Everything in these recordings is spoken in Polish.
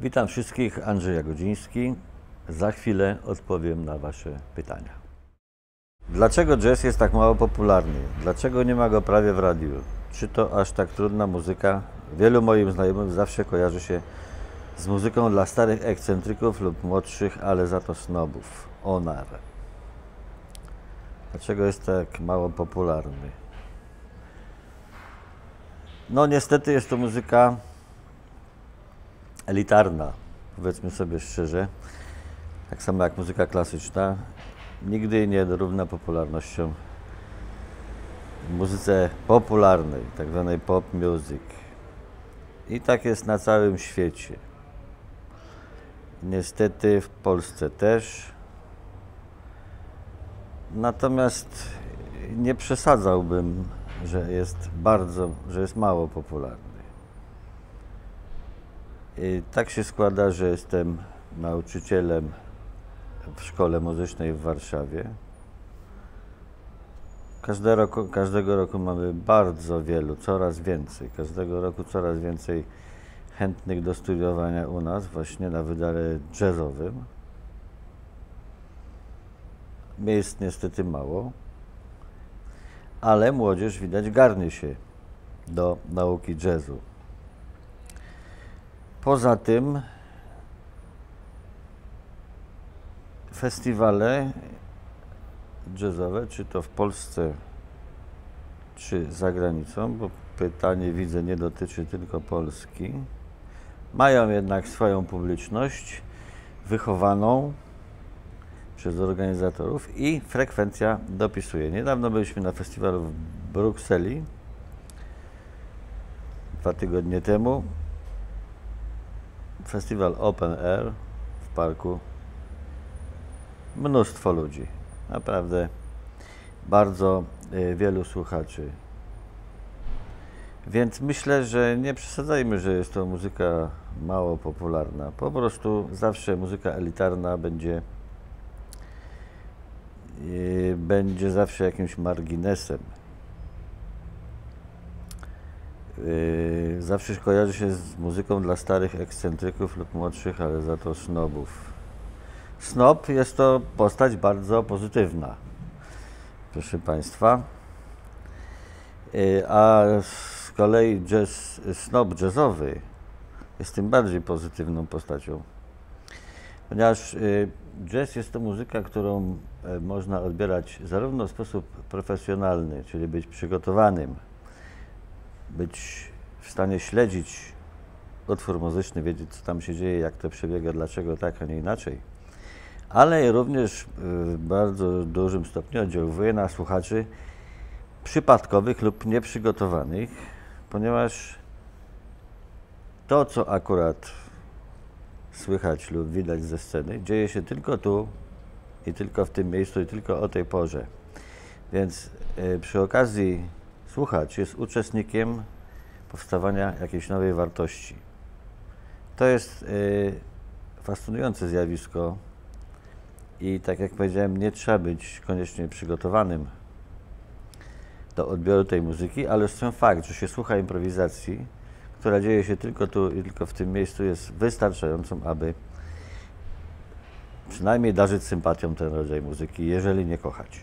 Witam wszystkich, Andrzej Jagodziński. Za chwilę odpowiem na Wasze pytania. Dlaczego jazz jest tak mało popularny? Dlaczego nie ma go prawie w radiu? Czy to aż tak trudna muzyka? Wielu moim znajomym zawsze kojarzy się z muzyką dla starych ekscentryków lub młodszych, ale za to snobów. Onar. Dlaczego jest tak mało popularny? No niestety jest to muzyka elitarna, powiedzmy sobie szczerze. Tak samo jak muzyka klasyczna. Nigdy nie dorówna popularnością muzyce popularnej, tak zwanej pop music. I tak jest na całym świecie. Niestety w Polsce też. Natomiast nie przesadzałbym, że jest bardzo, że jest mało popularny. I tak się składa, że jestem nauczycielem w szkole muzycznej w Warszawie. Roku, każdego roku mamy bardzo wielu, coraz więcej, każdego roku coraz więcej chętnych do studiowania u nas, właśnie na wydziale jazzowym. Miejsc niestety mało, ale młodzież widać garnie się do nauki jazzu. Poza tym festiwale jazzowe, czy to w Polsce, czy za granicą, bo pytanie widzę nie dotyczy tylko Polski, mają jednak swoją publiczność wychowaną przez organizatorów i frekwencja dopisuje. Niedawno byliśmy na festiwalu w Brukseli, dwa tygodnie temu. Festiwal Open Air w parku. Mnóstwo ludzi. Naprawdę bardzo y, wielu słuchaczy. Więc myślę, że nie przesadzajmy, że jest to muzyka mało popularna. Po prostu zawsze muzyka elitarna będzie y, będzie zawsze jakimś marginesem. Y, zawsze kojarzy się z muzyką dla starych ekscentryków lub młodszych, ale za to snobów. Snob jest to postać bardzo pozytywna, proszę Państwa. Y, a z kolei jazz, snob jazzowy jest tym bardziej pozytywną postacią. Ponieważ y, jazz jest to muzyka, którą e, można odbierać zarówno w sposób profesjonalny, czyli być przygotowanym, być w stanie śledzić utwór muzyczny, wiedzieć co tam się dzieje, jak to przebiega, dlaczego tak, a nie inaczej. Ale również w bardzo dużym stopniu oddziałuje na słuchaczy przypadkowych lub nieprzygotowanych, ponieważ to, co akurat słychać lub widać ze sceny, dzieje się tylko tu i tylko w tym miejscu i tylko o tej porze. Więc y, przy okazji słuchacz jest uczestnikiem powstawania jakiejś nowej wartości. To jest y, fascynujące zjawisko i tak jak powiedziałem, nie trzeba być koniecznie przygotowanym do odbioru tej muzyki, ale sam fakt, że się słucha improwizacji, która dzieje się tylko tu i tylko w tym miejscu, jest wystarczającą, aby przynajmniej darzyć sympatią ten rodzaj muzyki, jeżeli nie kochać.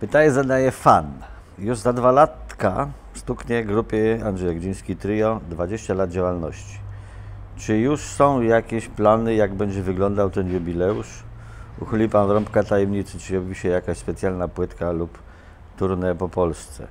Pytanie zadaje fan. Już za dwa latka stuknie grupie Andrzej Gdziński Trio 20 lat działalności. Czy już są jakieś plany, jak będzie wyglądał ten jubileusz? Uchyli Pan rąbka tajemnicy, czy robi się jakaś specjalna płytka lub turnę po Polsce?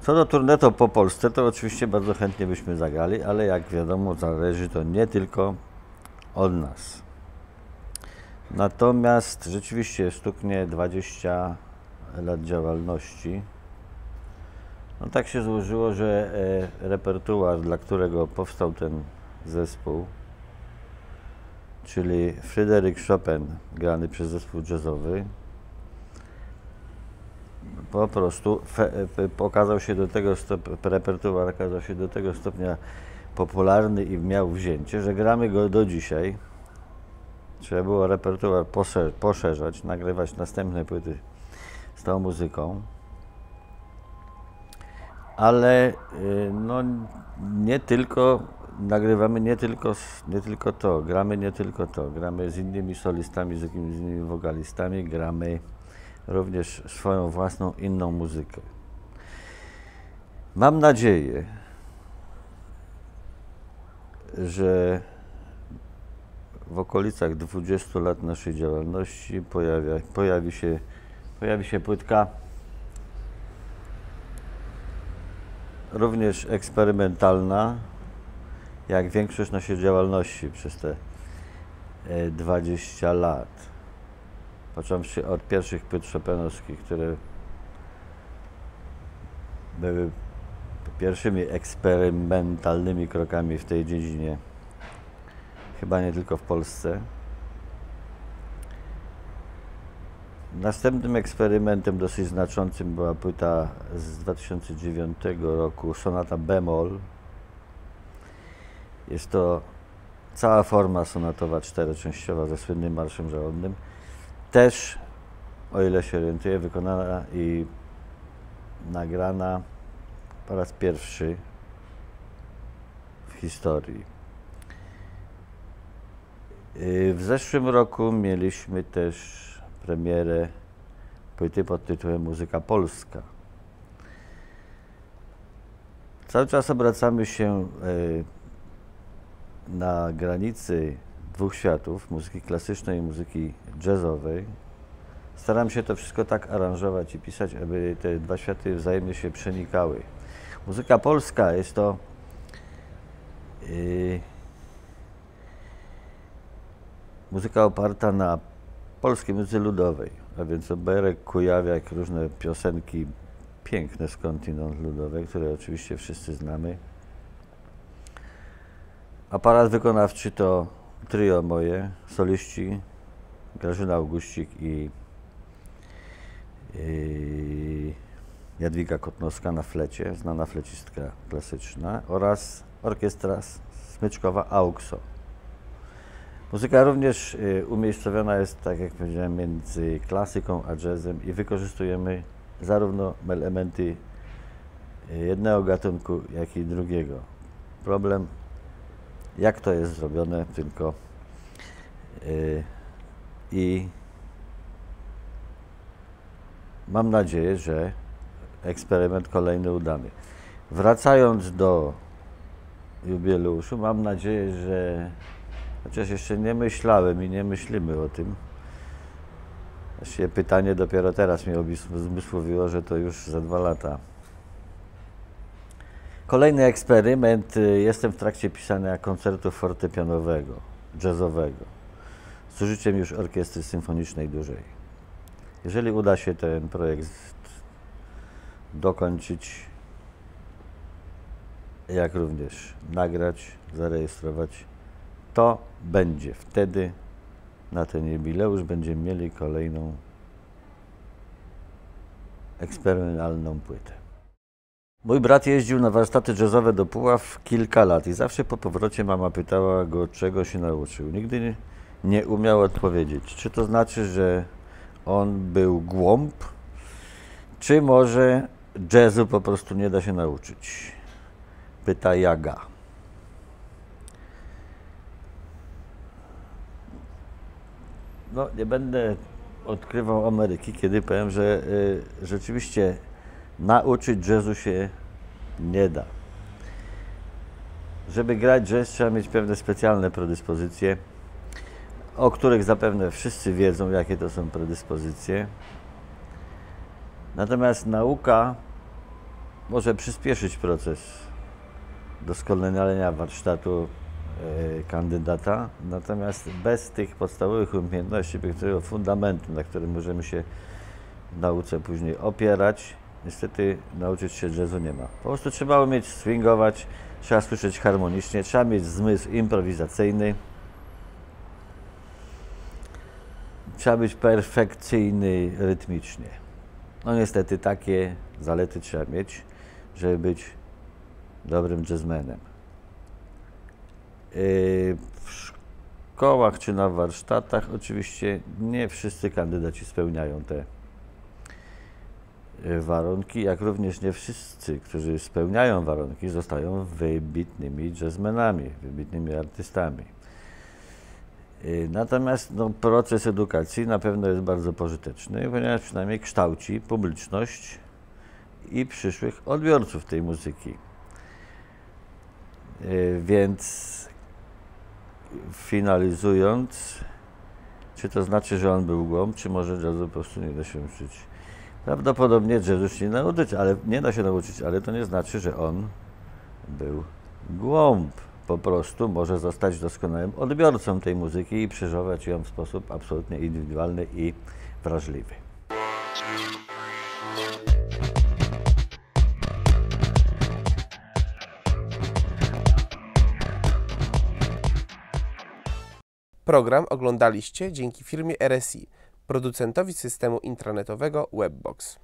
Co do turnetu po Polsce, to oczywiście bardzo chętnie byśmy zagrali, ale jak wiadomo, zależy to nie tylko od nas. Natomiast rzeczywiście stuknie 20 lat działalności. No tak się złożyło, że e, repertuar, dla którego powstał ten zespół, czyli Fryderyk Chopin, grany przez zespół jazzowy, po prostu e, pokazał się do tego stopnia, repertuar okazał się do tego stopnia popularny i miał wzięcie, że gramy go do dzisiaj. Trzeba było repertuar poszerzać, nagrywać następne płyty z tą muzyką. ale y, no, nie tylko nagrywamy nie tylko, nie tylko to, gramy nie tylko to, gramy z innymi solistami, z jakimiś innymi wokalistami, gramy również swoją własną inną muzykę. Mam nadzieję, że w okolicach 20 lat naszej działalności pojawia, pojawi, się, pojawi się płytka również eksperymentalna, jak większość naszej działalności przez te 20 lat. Począwszy od pierwszych płyt Chopinowskich, które były pierwszymi eksperymentalnymi krokami w tej dziedzinie, chyba nie tylko w Polsce. Następnym eksperymentem dosyć znaczącym była płyta z 2009 roku Sonata Bemol. Jest to cała forma sonatowa czteroczęściowa ze słynnym marszem żałobnym. Też, o ile się orientuję, wykonana i nagrana po raz pierwszy w historii. Y, w zeszłym roku mieliśmy też premierę płyty pod tytułem Muzyka Polska. Cały czas obracamy się y, na granicy dwóch światów, muzyki klasycznej i muzyki jazzowej. Staram się to wszystko tak aranżować i pisać, aby te dwa światy wzajemnie się przenikały. Muzyka polska jest to yy, muzyka oparta na polskiej muzyce ludowej, a więc oberek, kujawiak, różne piosenki piękne skądinąd ludowe, które oczywiście wszyscy znamy. Aparat wykonawczy to trio moje, soliści Grażyna Augustik i, i Jadwiga Kotnowska na flecie, znana flecistka klasyczna oraz orkiestra smyczkowa AUXO. Muzyka również y, umiejscowiona jest, tak jak powiedziałem, między klasyką a jazzem i wykorzystujemy zarówno elementy y, jednego gatunku, jak i drugiego. Problem, jak to jest zrobione, tylko yy, i mam nadzieję, że eksperyment kolejny udany. Wracając do jubileuszu, mam nadzieję, że chociaż jeszcze nie myślałem i nie myślimy o tym, Właściwie pytanie dopiero teraz mi uzmysłowiło, że to już za dwa lata. Kolejny eksperyment. Y, jestem w trakcie pisania koncertu fortepianowego, jazzowego, z użyciem już orkiestry symfonicznej dużej. Jeżeli uda się ten projekt dokończyć, jak również nagrać, zarejestrować, to będzie wtedy na ten jubileusz będziemy mieli kolejną eksperymentalną płytę. Mój brat jeździł na warsztaty jazzowe do Puław kilka lat i zawsze po powrocie mama pytała go, czego się nauczył. Nigdy nie, umiał odpowiedzieć. Czy to znaczy, że on był głąb, czy może jazzu po prostu nie da się nauczyć? Pyta Jaga. No, nie będę odkrywał Ameryki, kiedy powiem, że y, rzeczywiście nauczyć jazzu się nie da. Żeby grać jazz trzeba mieć pewne specjalne predyspozycje, o których zapewne wszyscy wiedzą, jakie to są predyspozycje. Natomiast nauka może przyspieszyć proces doskonalenia warsztatu kandydata, natomiast bez tych podstawowych umiejętności, tego fundamentu, na którym możemy się w nauce później opierać, niestety nauczyć się jazzu nie ma. Po prostu trzeba umieć swingować, trzeba słyszeć harmonicznie, trzeba mieć zmysł improwizacyjny, trzeba być perfekcyjny rytmicznie. No niestety takie zalety trzeba mieć, żeby być dobrym jazzmenem. Yy, w szkołach czy na warsztatach oczywiście nie wszyscy kandydaci spełniają te y, warunki, jak również nie wszyscy, którzy spełniają warunki, zostają wybitnymi jazzmenami, wybitnymi artystami. Y, Natomiast no, proces edukacji na pewno jest bardzo pożyteczny, ponieważ przynajmniej kształci publiczność i przyszłych odbiorców tej muzyki. Y, Więc finalizując, czy to znaczy, że on był głąb, czy może jazzu po prostu nie da się uczyć? Prawdopodobnie jazzu się nie nauczyć, ale nie da się nauczyć, ale to nie znaczy, że on był głąb. Po prostu może zostać doskonałym odbiorcą tej muzyki i przeżywać ją w sposób absolutnie indywidualny i wrażliwy. Program oglądaliście dzięki firmie RSI, producentowi systemu intranetowego Webbox.